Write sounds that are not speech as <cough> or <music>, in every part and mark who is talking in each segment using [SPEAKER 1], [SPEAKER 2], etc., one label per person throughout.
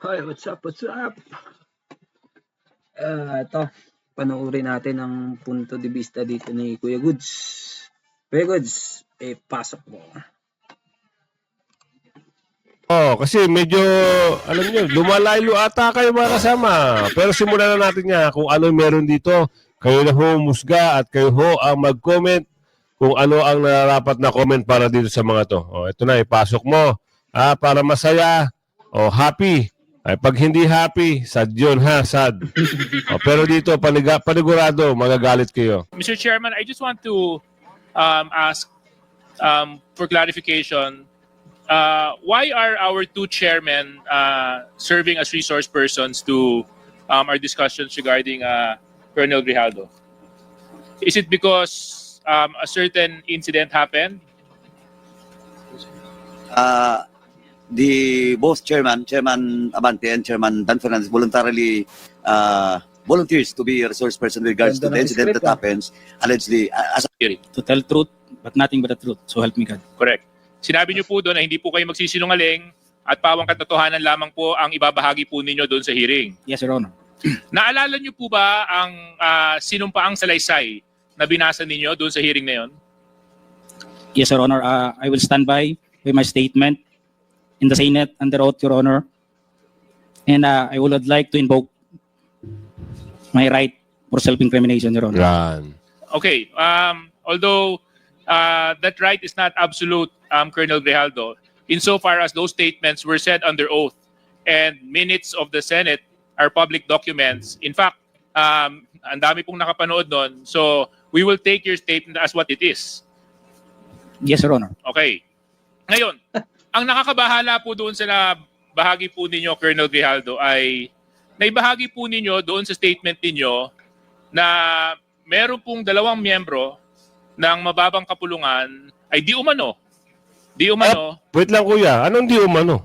[SPEAKER 1] Hi, what's up, what's up? Ah, ito, panoorin natin ang punto de vista dito ni Kuya Goods. Kuya Goods, eh, pasok mo.
[SPEAKER 2] Oh, kasi medyo, alam niyo, lumalayo ata kayo mga kasama. Pero simulan na natin nga kung ano meron dito. Kayo na ho musga at kayo ho ang mag-comment kung ano ang nararapat na comment para dito sa mga to. Oh, ito na, ipasok mo. Ah, para masaya. Oh, happy. Ay, pag hindi happy, sad yun ha, sad. <laughs> Oh, pero dito, paniga, panigurado, magagalit kayo.
[SPEAKER 3] Mr. Chairman, I just want to um, ask um, for clarification. Uh, why are our two chairmen uh, serving as resource persons to um, our discussions regarding uh, Colonel Grijaldo? Is it because um, a certain incident happened?
[SPEAKER 4] uh, the both chairman, Chairman Abante and Chairman Dan Fernandez voluntarily uh, volunteers to be a resource person with regards to the incident that
[SPEAKER 1] ah.
[SPEAKER 4] happens allegedly uh, as
[SPEAKER 5] to tell truth, but nothing but the truth. So help me God.
[SPEAKER 3] Correct. Sinabi niyo po doon na hindi po kayo magsisinungaling at pawang katotohanan lamang po ang ibabahagi po ninyo doon sa hearing.
[SPEAKER 5] Yes, Your Honor. <clears throat>
[SPEAKER 3] Naalala niyo po ba ang uh, sinumpaang salaysay na binasa ninyo doon sa hearing na yon?
[SPEAKER 5] Yes, Your Honor. Uh, I will stand by with my statement in the Senate under oath, Your Honor. And uh, I would like to invoke my right for self-incrimination, Your Honor.
[SPEAKER 2] Yan.
[SPEAKER 3] Okay. Um, although uh, that right is not absolute, um, Colonel Grijaldo, insofar as those statements were said under oath and minutes of the Senate are public documents. In fact, um, ang dami pong nakapanood nun. So, we will take your statement as what it is.
[SPEAKER 5] Yes, Your Honor.
[SPEAKER 3] Okay. Ngayon, <laughs> ang nakakabahala po doon sa bahagi po ninyo, Colonel Grijaldo, ay naibahagi po ninyo doon sa statement ninyo na meron pong dalawang miyembro ng mababang kapulungan ay di umano. Di umano.
[SPEAKER 2] Wait lang kuya, anong di umano?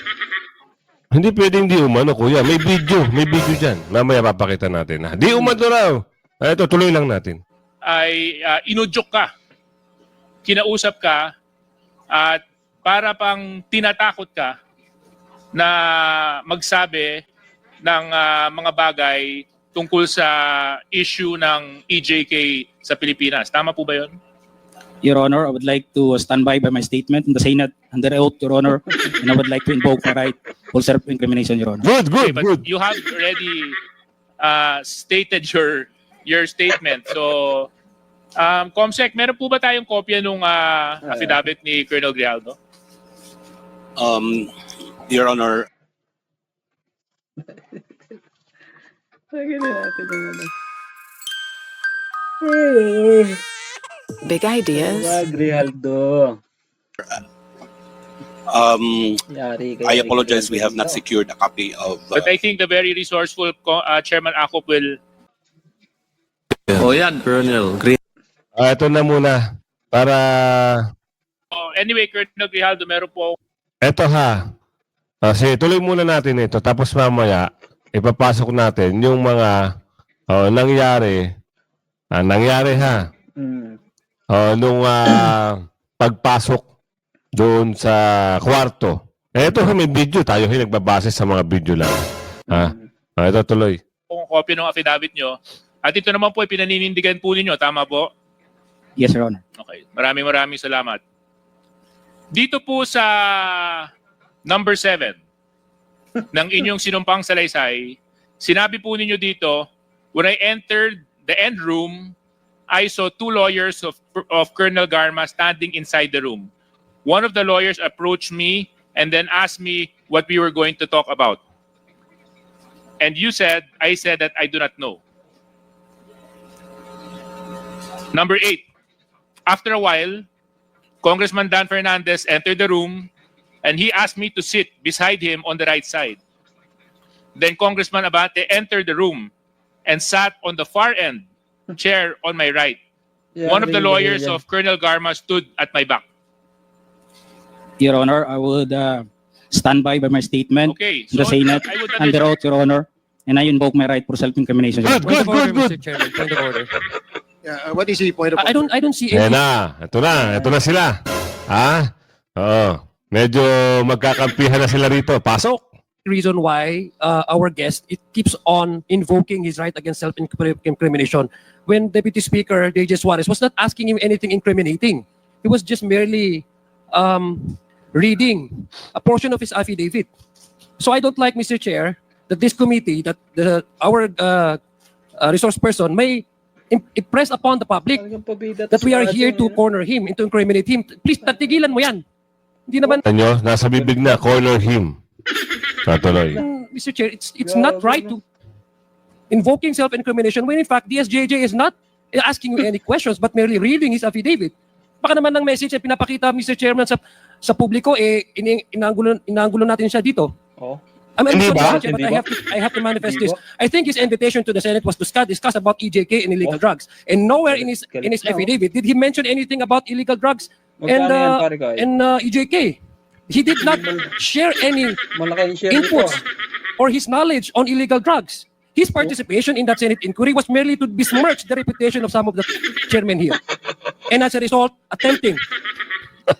[SPEAKER 2] <laughs> Hindi pwedeng di umano kuya. May video, may video dyan. Mamaya papakita natin. Ha? Di umano raw. Ay, ito, tuloy lang natin.
[SPEAKER 3] ay uh, inudyok ka, kinausap ka, at para pang tinatakot ka na magsabi ng ah, mga bagay tungkol sa issue ng EJK sa Pilipinas. Tama po ba yun?
[SPEAKER 5] Your Honor, I would like to stand by by my statement in the Senate under oath, Your Honor. and I would like to invoke my right for self-incrimination, Your Honor.
[SPEAKER 2] Good,
[SPEAKER 3] Okay,
[SPEAKER 2] good,
[SPEAKER 3] but
[SPEAKER 2] good.
[SPEAKER 3] you have already uh, stated your your statement. So, um, Comsec, meron po ba tayong kopya nung ah, affidavit ni Colonel Grijaldo?
[SPEAKER 6] Um, Your Honor,
[SPEAKER 1] Lagyan na natin yung ano.
[SPEAKER 7] Big ideas.
[SPEAKER 1] Wag, Rialdo.
[SPEAKER 6] um,
[SPEAKER 1] Yari
[SPEAKER 6] I apologize. We have not secured a copy of. uh,
[SPEAKER 3] But I think the very resourceful co- uh, Chairman Akop will
[SPEAKER 8] O yan, Colonel. Green.
[SPEAKER 2] Ah, ito na muna. Para,
[SPEAKER 3] Oh, anyway, Colonel Grijaldo, meron po
[SPEAKER 2] eto ha. Kasi tuloy muna natin ito. Tapos mamaya, ipapasok natin yung mga oh, nangyari. Ah, nangyari ha.
[SPEAKER 1] Mm.
[SPEAKER 2] Oh, nung ah, pagpasok doon sa kwarto. Eh, ito may video. Tayo ay nagbabase sa mga video lang. Ha? Ah, ito tuloy.
[SPEAKER 3] kung kopya ng affidavit nyo. At ito naman po ay pinaninindigan po ninyo. Tama po?
[SPEAKER 5] Yes, Your Honor.
[SPEAKER 3] Okay. Maraming maraming salamat. Dito po sa number 7 ng inyong sinumpang salaysay, sinabi po ninyo dito, when I entered the end room, I saw two lawyers of, of Colonel Garma standing inside the room. One of the lawyers approached me and then asked me what we were going to talk about. And you said, I said that I do not know. Number eight, after a while, Congressman Dan Fernandez entered the room and he asked me to sit beside him on the right side. Then Congressman Abate entered the room and sat on the far end chair on my right. One of the
[SPEAKER 1] Yari,
[SPEAKER 3] lawyers
[SPEAKER 1] yan.
[SPEAKER 3] of Colonel Garma stood at my back.
[SPEAKER 5] Your Honor, I would uh, stand by by my statement
[SPEAKER 3] Okay,
[SPEAKER 5] in the Senate
[SPEAKER 3] I would
[SPEAKER 5] under
[SPEAKER 3] understand.
[SPEAKER 5] oath, Your Honor. And I invoke my right for self-incrimination, Your
[SPEAKER 2] Good,
[SPEAKER 5] Honor.
[SPEAKER 2] good, good, good.
[SPEAKER 8] Chairman. Point of order.
[SPEAKER 9] Yeah, uh, what is the point of
[SPEAKER 8] I I don't I don't see
[SPEAKER 2] Ayan
[SPEAKER 8] any
[SPEAKER 2] na. Ito na. Ito na sila. Ha? Oo. Medyo magkakampihan na sila rito. Pasok.
[SPEAKER 8] reason why uh, our guest it keeps on invoking his right against self-incrimination when Deputy Speaker DJ Suarez was not asking him anything incriminating. He was just merely um, reading a portion of his affidavit. So I don't like, Mr. Chair, that this committee, that the, our uh, uh, resource person may impress upon the public that we are here to corner him and to incriminate him. Please, tatigilan mo yan. Hindi naman,
[SPEAKER 2] Ano? Nasa bibig na, corner him. Natuloy.
[SPEAKER 8] Mm, Mr. Chair, it's it's not right to invoking self-incrimination when in fact DSJJ is not asking you any questions but merely reading his affidavit. Baka naman ng message na pinapakita Mr. Chairman sa sa publiko eh ini- inaanggulo inaanggulo natin siya dito.
[SPEAKER 1] Oh.
[SPEAKER 8] I mean,
[SPEAKER 2] Hindi
[SPEAKER 8] I'm
[SPEAKER 2] ba?
[SPEAKER 8] sorry, Mr. Chair, but
[SPEAKER 1] Hindi
[SPEAKER 8] I
[SPEAKER 1] ba?
[SPEAKER 8] have to I have to manifest
[SPEAKER 1] Hindi
[SPEAKER 8] this.
[SPEAKER 1] ba?
[SPEAKER 8] I think his invitation to the Senate was to discuss, discuss about EJK and illegal
[SPEAKER 1] Oh.
[SPEAKER 8] drugs. And nowhere in his in his affidavit did he mention anything about illegal drugs
[SPEAKER 1] Magkano
[SPEAKER 8] and
[SPEAKER 1] yan,
[SPEAKER 8] uh,
[SPEAKER 1] pare
[SPEAKER 8] and uh, EJK. He did not share any
[SPEAKER 1] Malaki yung share nito.
[SPEAKER 8] inputs or his knowledge on illegal drugs. His participation in that Senate inquiry was merely to besmirch the reputation of some of the chairmen here. And as a result, attempting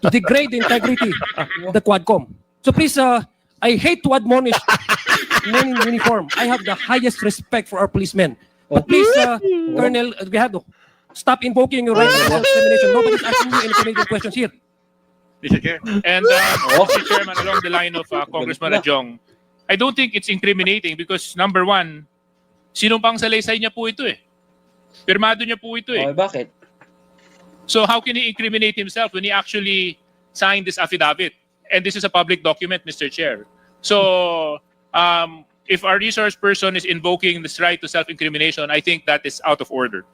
[SPEAKER 8] to degrade the integrity of the Quadcom. So please, uh, I hate to admonish <laughs> men in uniform. I have the highest respect for our policemen. But please, uh, Colonel Grijaldo, stop invoking your right to self-determination. Nobody's asking you any incriminating questions here.
[SPEAKER 3] Mr. Chair. And uh, Mr. Chairman, along the line of uh, Congressman Adjong, I don't think it's incriminating because number one, sinumpang salaysay niya po ito eh. Pirmado niya po ito eh.
[SPEAKER 1] Okay, bakit?
[SPEAKER 3] So how can he incriminate himself when he actually signed this affidavit? And this is a public document, Mr. Chair. So um, if our resource person is invoking this right to self-incrimination, I think that is out of order.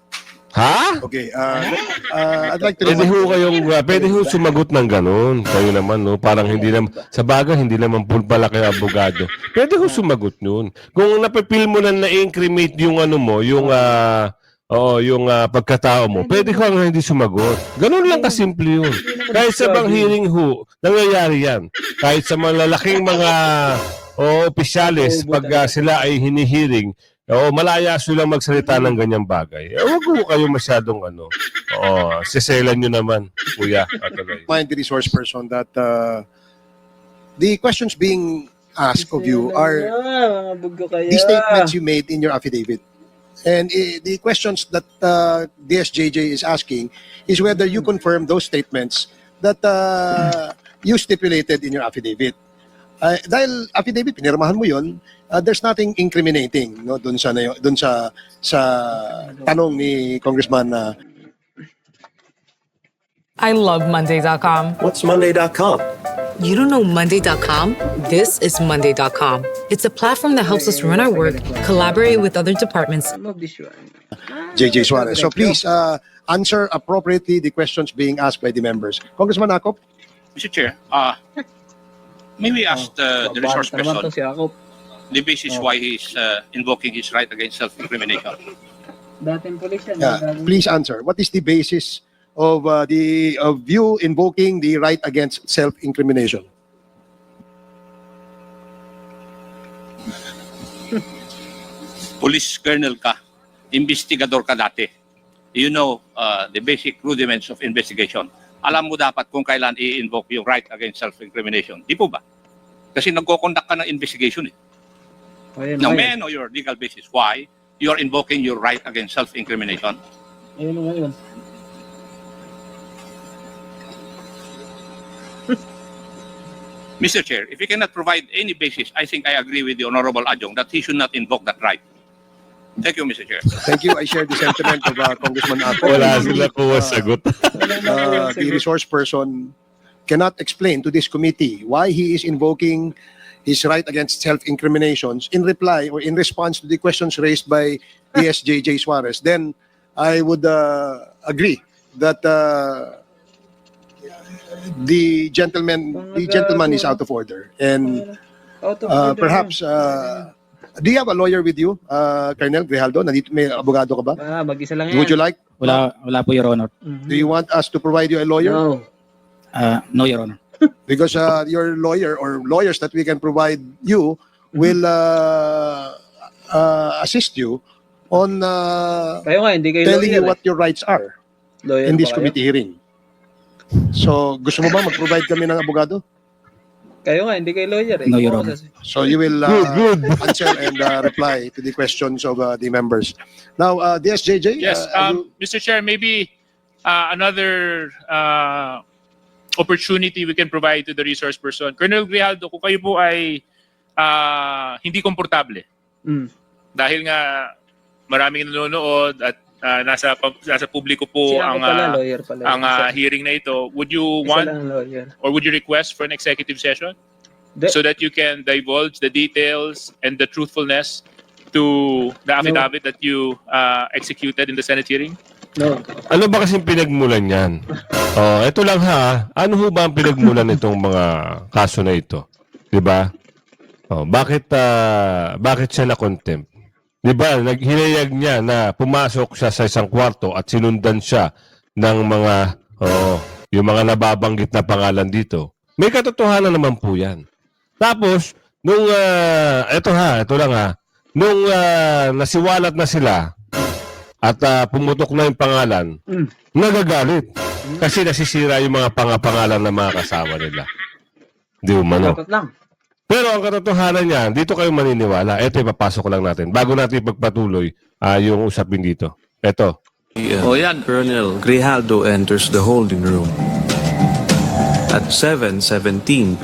[SPEAKER 2] Ha?
[SPEAKER 9] Okay, uh, uh, I'd like to
[SPEAKER 2] Pwede ho kayong, uh, pwede ho sumagot ng ganun. Kayo naman, no? Parang hindi naman, sa bagay, hindi naman po pala kayo abogado. Pwede ho sumagot nun. Kung napipil mo na na-incremate yung ano mo, yung, ah, oo, yung ah, pagkatao mo, pwede ko nga hindi sumagot. Ganun lang kasimple yun. Kahit sa bang hearing ho, nangyayari yan. Kahit sa malalaking mga o opisyalis, pag ah, sila ay hinihiring, o malaya sila magsalita ng ganyang bagay. Eh, huwag ho kayo masyadong ano. Oo, siselan nyo naman, kuya. <laughs> Katuloy.
[SPEAKER 9] the resource person that uh, the questions being asked of you are the statements you made in your affidavit. And uh, the questions that uh, DSJJ is asking is whether you confirm those statements that uh, you stipulated in your affidavit. Uh, dahil affidavit, pinirmahan mo yun, uh, there's nothing incriminating no, dun sa, na- dun sa, sa tanong ni Congressman uh,
[SPEAKER 7] I love Monday.com.
[SPEAKER 8] What's Monday.com?
[SPEAKER 7] You don't know Monday.com? This is Monday.com. It's a platform that helps us run our work, collaborate with other departments,
[SPEAKER 1] Ano this?
[SPEAKER 9] JJ Suarez. So please uh, answer appropriately the questions being asked by the members. Congressman Akop?
[SPEAKER 6] Mr. Chair, uh, may we ask the, the resource
[SPEAKER 1] Babae
[SPEAKER 6] person
[SPEAKER 1] to si Akop.
[SPEAKER 6] the basis why he's uh, invoking his right against self-incrimination?
[SPEAKER 1] Dating polis.
[SPEAKER 9] Yeah, please answer. What is the basis of uh, the of you invoking the right against self-incrimination?
[SPEAKER 6] Police colonel ka, investigador ka dati. You know uh, the basic rudiments of investigation. Alam mo dapat kung kailan i-invoke yung right against self-incrimination. Di po ba? Kasi nagko-conduct ka ng investigation eh.
[SPEAKER 1] Ayun,
[SPEAKER 6] Now,
[SPEAKER 1] ayun.
[SPEAKER 6] may I know your legal basis why you are invoking your right against self-incrimination?
[SPEAKER 1] Ayun, ayun.
[SPEAKER 6] Mr. Chair, if you cannot provide any basis, I think I agree with the Honorable Adjong that he should not invoke that right. Thank you, Mr. Chair.
[SPEAKER 9] Thank you. I share the sentiment of uh, Congressman Akop.
[SPEAKER 2] Wala sila kuha
[SPEAKER 9] Uh,
[SPEAKER 2] sagot.
[SPEAKER 9] uh, the resource person cannot explain to this committee why he is invoking his right against self-incriminations in reply or in response to the questions raised by DSJJ Suarez, then I would uh, agree that uh, the gentleman the gentleman is out of order and uh, perhaps uh, do you have a lawyer with you, uh, Colonel Grijaldo? Nandito may abogado ka ba?
[SPEAKER 1] Ah, mag-isa lang yan.
[SPEAKER 9] Would you like?
[SPEAKER 5] Wala, wala po, Your Honor.
[SPEAKER 1] Mhm.
[SPEAKER 9] Do you want us to provide you a lawyer?
[SPEAKER 1] No.
[SPEAKER 5] Uh, no, Your Honor. <laughs>
[SPEAKER 9] because uh, your lawyer or lawyers that we can provide you will uh, uh, assist you on uh,
[SPEAKER 1] Kayo nga, hindi kayo
[SPEAKER 9] telling you
[SPEAKER 1] lawyer,
[SPEAKER 9] what your rights are
[SPEAKER 1] eh. Lawyer
[SPEAKER 9] in this
[SPEAKER 1] kayo?
[SPEAKER 9] committee hearing. So, gusto mo ba mag-provide kami ng abogado?
[SPEAKER 1] Kayo nga, hindi kayo lawyer eh.
[SPEAKER 5] No, Your Honor.
[SPEAKER 9] So you will
[SPEAKER 2] Good,
[SPEAKER 9] uh,
[SPEAKER 2] good. <laughs>
[SPEAKER 9] answer and uh, reply to the questions of uh, the members. Now, uh, DSJJ,
[SPEAKER 3] Yes,
[SPEAKER 9] uh,
[SPEAKER 3] um, Mr. Chair, maybe uh, another uh, opportunity we can provide to the resource person. Colonel Grijaldo, kung kayo po ay uh, hindi komportable
[SPEAKER 1] Mm.
[SPEAKER 3] dahil nga maraming nanonood at uh, nasa nasa publiko po
[SPEAKER 1] Si ako
[SPEAKER 3] ang
[SPEAKER 1] pala,
[SPEAKER 3] uh,
[SPEAKER 1] lawyer pala.
[SPEAKER 3] ang uh, hearing na ito, would you
[SPEAKER 1] isa
[SPEAKER 3] want or would you request for an executive session
[SPEAKER 1] De-
[SPEAKER 3] so that you can divulge the details and the truthfulness to the affidavit that you uh, executed in the Senate hearing?
[SPEAKER 1] No.
[SPEAKER 2] Ano ba kasing pinagmulan yan? Oh, ito lang ha. Ano ho ba ang pinagmulan nitong mga kaso na ito? 'Di ba? Oh, bakit ah, bakit siya na contempt? 'Di ba? Naghinayag niya na pumasok siya sa isang kwarto at sinundan siya ng mga oh, yung mga nababanggit na pangalan dito. May katotohanan naman po 'yan. Tapos nung ah, eto ha, ito lang ha. Nung ah, nasiwalat na sila at ah, pumutok na yung pangalan,
[SPEAKER 1] Mm.
[SPEAKER 2] nagagalit. Kasi nasisira yung mga pangapangalan ng mga kasama nila. Di umano.
[SPEAKER 1] Dapat lang.
[SPEAKER 2] Pero ang katotohanan niyan, dito kayo maniniwala. Ito ipapasok lang natin. Bago natin ipagpatuloy ah, yung usapin dito. Ito.
[SPEAKER 10] Oh, yan. Colonel Grijaldo enters the holding room. At 7.17.59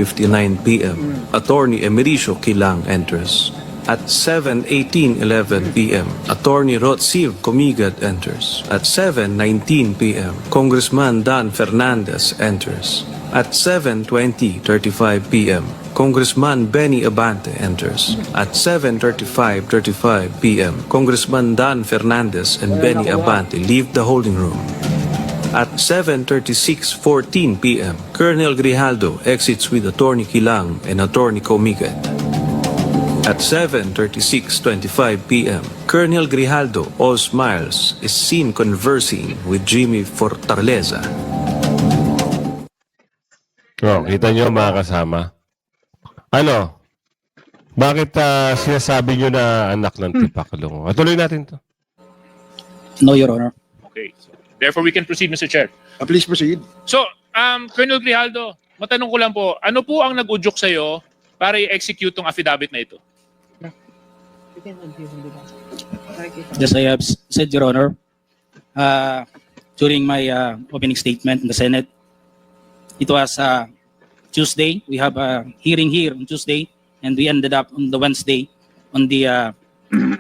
[SPEAKER 10] p.m., Attorney Emericio Kilang enters. At 7.18.11 p.m., Attorney Rotsiv Comigad enters. At 7.19 p.m., Congressman Dan Fernandez enters. At 7.20.35 p.m., Congressman Benny Abante enters. At 7.35.35 p.m., Congressman Dan Fernandez and Benny Abante leave the holding room. At 7.36.14 p.m., Colonel Grijaldo exits with Attorney Kilang and Attorney Comigad. At 7.36.25 p.m., Colonel Grijaldo, all smiles, is seen conversing with Jimmy Fortaleza.
[SPEAKER 2] Oh, kita niyo mga kasama. Ano? Bakit ah, sinasabi niyo na anak ng Tipaklong? Tuloy natin to.
[SPEAKER 5] No, Your Honor.
[SPEAKER 3] Okay. So, therefore, we can proceed, Mr. Chair.
[SPEAKER 9] uh, please proceed.
[SPEAKER 3] So, um, Colonel Grijaldo, matanong ko lang po, ano po ang nag-udyok sa'yo para i-execute tong affidavit na ito?
[SPEAKER 5] Just I have said, Your Honor, uh, during my uh, opening statement in the Senate, it was uh, Tuesday. We have a hearing here on Tuesday, and we ended up on the Wednesday on the uh,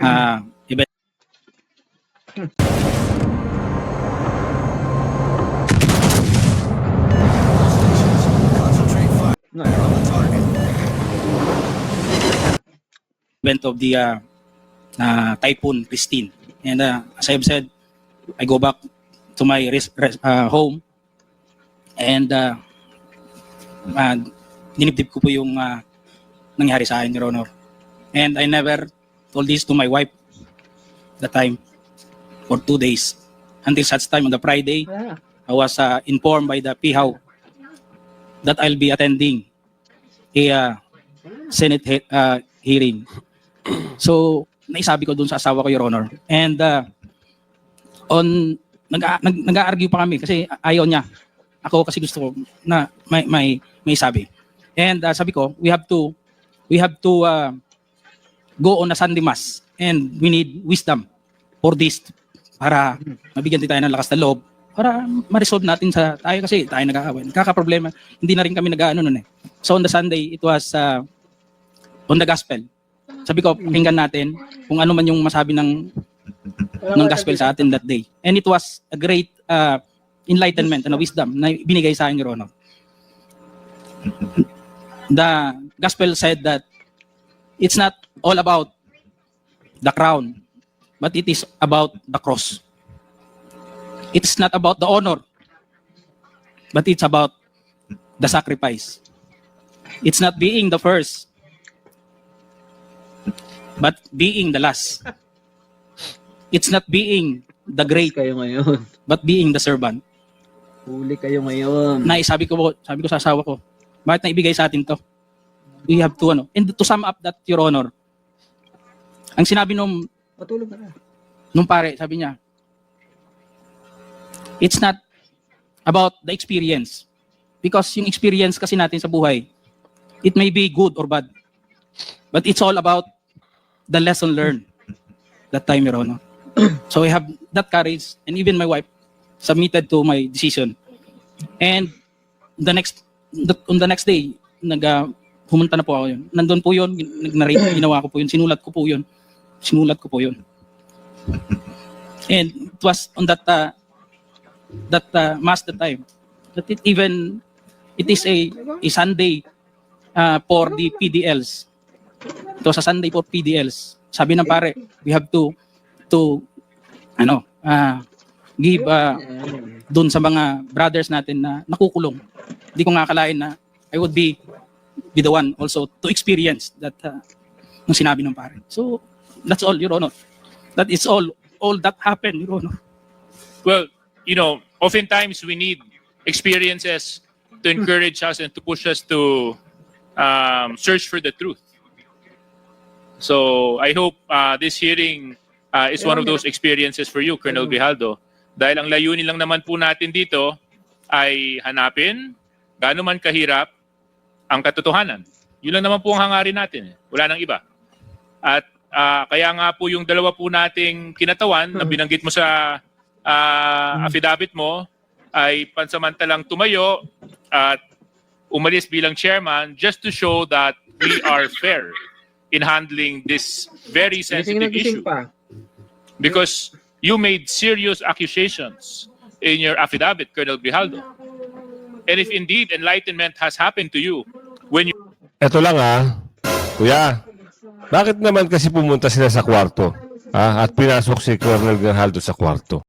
[SPEAKER 5] uh, event. event of the uh, uh, Typhoon Christine. And uh, as I've said, I go back to my res- res- uh, home and uh, uh, dinibdib ko po yung uh, nangyari sa akin, Your Honor. And I never told this to my wife that time for two days. Until such time on the Friday, I was uh, informed by the PHAW that I'll be attending a uh, Senate he- uh, hearing. So, naisabi ko dun sa asawa ko, Your Honor. And uh, on, nag, nag, nag-argue pa kami kasi ayaw niya. Ako kasi gusto ko na may, may, may sabi. And uh, sabi ko, we have to, we have to uh, go on a Sunday Mass and we need wisdom for this para mabigyan din tayo ng lakas na loob para ma-resolve natin sa tayo kasi tayo nag-aaway. Kaka-problema. Hindi na rin kami nag-ano nun eh. So on the Sunday, it was uh, on the gospel. Sabi ko, pakinggan natin kung ano man yung masabi ng ng gospel sa atin that day. And it was a great uh, enlightenment and a wisdom na binigay sa akin, Your Honor. The gospel said that it's not all about the crown, but it is about the cross. It's not about the honor, but it's about the sacrifice. It's not being the first, but being the last. It's not being the great,
[SPEAKER 1] Kayo ngayon.
[SPEAKER 5] but being the servant.
[SPEAKER 1] Huli kayo ngayon.
[SPEAKER 5] Na sabi ko sabi ko sa asawa ko, bakit na ibigay sa atin to? We have to ano. And to sum up that, Your Honor, ang sinabi nung,
[SPEAKER 1] Matulog ka na.
[SPEAKER 5] nung pare, sabi niya, it's not about the experience. Because yung experience kasi natin sa buhay, It may be good or bad, but it's all about the lesson learned that time, Your Honor. <clears throat> so I have that courage, and even my wife submitted to my decision. And the next, the, on the next day, nag, uh, pumunta na po ako yun. Nandun po yun, nag-narrate, <clears throat> ginawa ko po yun, sinulat ko po yun. Sinulat ko po yun. And it was on that uh, that uh, master time that it even it is a, a Sunday uh, for the PDLs. It was a Sunday for PDLs. Sabi ng pare, we have to to ano, uh, give uh, dun sa mga brothers natin na nakukulong. Hindi ko nga akalain na I would be be the one also to experience that uh, nung sinabi ng pare. So that's all, Your Honor. That is all all that happened, Your Honor.
[SPEAKER 3] Well, you know, oftentimes we need experiences to encourage us and to push us to um, search for the truth. So I hope uh, this hearing uh, is one of those experiences for you, Colonel Grijaldo. Dahil ang layunin lang naman po natin dito ay hanapin gaano man kahirap ang katotohanan. Yun lang naman po ang hangarin natin. eh. Wala nang iba. At ah, kaya nga po yung dalawa po nating kinatawan na binanggit mo sa ah, affidavit mo ay pansamantalang tumayo at umalis bilang chairman just to show that we are fair in handling this very sensitive issue
[SPEAKER 1] pa.
[SPEAKER 3] because you made serious accusations in your affidavit, Colonel Grijaldo. And if indeed enlightenment has happened to you when you
[SPEAKER 2] Eto lang ah. Kuya, bakit naman kasi pumunta sila sa kwarto? Ah, at pinasok si Colonel Grijaldo sa kwarto?